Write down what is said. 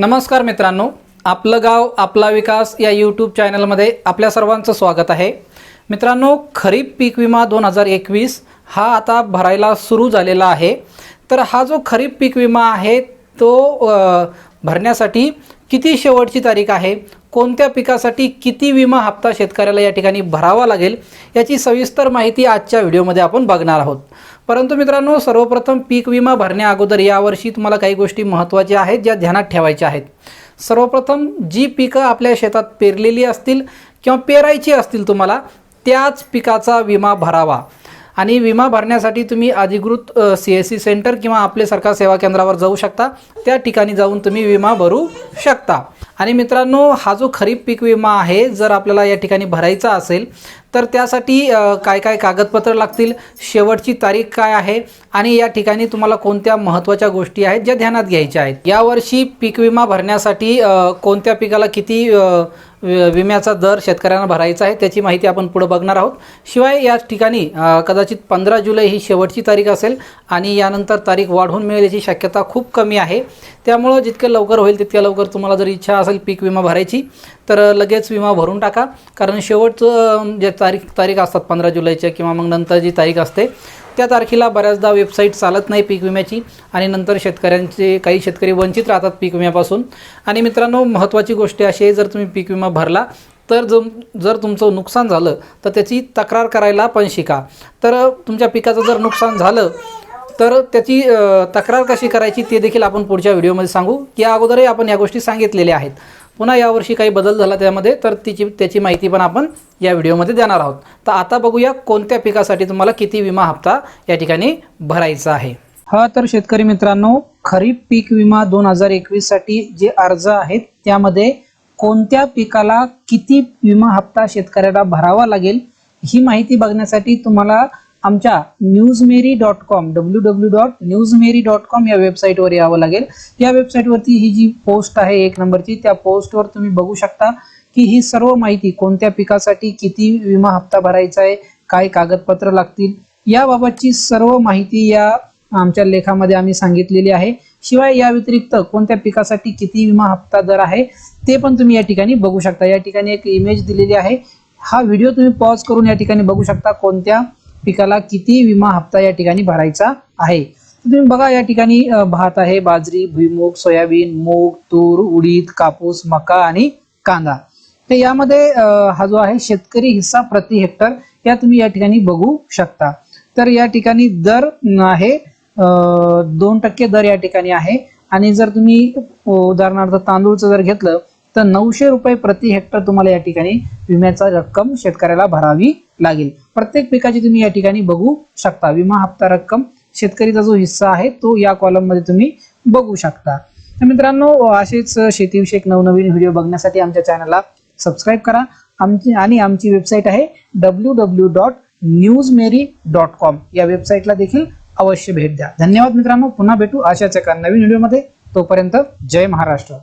नमस्कार मित्रांनो आपलं गाव आपला विकास या यूट्यूब चॅनलमध्ये आपल्या सर्वांचं स्वागत आहे. मित्रांनो खरीप पीक विमा दोन हजार एकवीस हा आता भरायला सुरू झालेला आहे. तर हा जो खरीप पीक विमा आहे तो भरण्यासाठी किती शेवटची तारीख आहे? कोणत्या पिकासाठी किती विमा हप्ता शेतकऱ्याला या ठिकाणी भरावा लागेल? याची सविस्तर माहिती आजच्या व्हिडिओमध्ये आपण बघणार आहोत. परंतु मित्रांनो सर्वप्रथम पीक विमा भरण्या अगोदर यावर्षी तुम्हाला काही गोष्टी महत्त्वाच्या आहेत ज्या ध्यानात ठेवायच्या आहेत. सर्वप्रथम जी पिकं आपल्या शेतात पेरलेली असतील किंवा पेरायची असतील तुम्हाला त्याच पिकाचा विमा भरावा. आणि विमा भरण्यासाठी तुम्ही अधिकृत सी एस सी सेंटर किंवा आपले सरकार सेवा केंद्रावर जाऊ शकता. त्या ठिकाणी जाऊन तुम्ही विमा भरू शकता. आणि मित्रांनो हा जो खरीप पीक विमा आहे जर आपल्याला या ठिकाणी भरायचा असेल तर त्यासाठी काय काय कागदपत्र लागतील शेवटची तारीख काय आहे आणि या ठिकाणी तुम्हाला कोणत्या महत्त्वाच्या गोष्टी आहेत ज्या ध्यानात घ्यायच्या आहेत? यावर्षी पीक विमा भरण्यासाठी कोणत्या पिकाला किती विम्याचा दर शेतकऱ्यांना भरायचा आहे त्याची माहिती आपण पुढे बघणार आहोत. शिवाय या ठिकाणी कदाचित पंधरा जुलै ही शेवटची तारीख असेल आणि यानंतर तारीख वाढवून मिळेल याची शक्यता खूप कमी आहे. त्यामुळं जितकं लवकर होईल तितक्या लवकर तुम्हाला जर इच्छा असेल पीक विमा भरायची तर लगेच विमा भरून टाका. कारण शेवटचं ज्या तारीख तारीख असतात पंधरा जुलैच्या किंवा मग नंतर जी तारीख असते त्या तारखेला बऱ्याचदा वेबसाईट चालत नाही पीक विम्याची आणि नंतर शेतकऱ्यांचे काही शेतकरी वंचित राहतात पीक विम्यापासून. आणि मित्रांनो महत्त्वाची गोष्ट अशी आहे जर तुम्ही पीक विमा भरला तर जर जर तुमचं नुकसान झालं तर त्याची तक्रार करायला पण शिका. तर तुमच्या पिकाचं जर नुकसान झालं तर त्याची तक्रार कशी करायची ते देखील आपण पुढच्या व्हिडिओमध्ये सांगू. या अगोदरही आपण या गोष्टी सांगितलेल्या आहेत. पुन्हा यावर्षी काही बदल झाला त्यामध्ये तर तिची त्याची माहिती पण आपण या व्हिडिओमध्ये देणार आहोत. तर आता बघूया कोणत्या पिकासाठी तुम्हाला किती विमा हप्ता या ठिकाणी भरायचा आहे. हा तर शेतकरी मित्रांनो खरीप पीक विमा दोन हजार एकवीससाठी जे अर्ज आहेत त्यामध्ये कोणत्या पिकाला किती विमा हप्ता शेतकऱ्याला भरावा लागेल ही माहिती बघण्यासाठी तुम्हाला आमच्या Newsmeri dot com W W dot Newsmeri dot com या वेबसाईटवर यावं लागेल. या वेबसाईटवरती ही जी पोस्ट आहे एक नंबरची त्या पोस्टवर तुम्ही बघू शकता की ही सर्व माहिती कोणत्या पिकासाठी किती विमा हप्ता भरायचा आहे काय कागदपत्र लागतील याबाबतची सर्व माहिती या आमच्या लेखामध्ये आम्ही सांगितलेली आहे. शिवाय या व्यतिरिक्त कोणत्या पिकासाठी किती विमा हप्ता दर आहे ते पण तुम्ही या ठिकाणी बघू शकता. या ठिकाणी एक इमेज दिलेली आहे. हा व्हिडिओ तुम्ही पॉज करून या ठिकाणी बघू शकता कोणत्या पिकाला किती विमा हप्ता या ठिकाणी भरायचा आहे? तुम्ही बघा या ठिकाणी भात आहे बाजरी भुईमूग सोयाबीन मूग तूर उडीद कापूस मका आणि कांदा. तर यामध्ये हा जो आहे शेतकरी हिस्सा प्रति हेक्टर या तुम्ही या ठिकाणी बघू शकता. तर या ठिकाणी दर आहे दोन टक्के दर या ठिकाणी आहे. आणि जर तुम्ही उदाहरणार्थ तांदूळचं जर घेतलं तर नऊशे रुपये प्रति हेक्टर तुम्हाला या ठिकाणी विम्याचा रक्कम शेतकऱ्याला भरावी लागेल. प्रत्येक पिकाची तुम्ही या ठिकाणी बघू शकता. विमा हप्ता रक्कम शेतकरीचा जो हिस्सा आहे तो या कॉलममध्ये तुम्ही बघू शकता. तर मित्रांनो असेच शेतीविषयक नवनवीन व्हिडिओ बघण्यासाठी आमच्या चॅनलला सबस्क्राईब करा. आमची आणि आमची वेबसाईट आहे W W dot Newsmeri dot com या वेबसाईटला देखील अवश्य भेट द्या. धन्यवाद मित्रांनो. पुन्हा भेटू अशाच एका नवीन व्हिडिओमध्ये. तोपर्यंत जय महाराष्ट्र.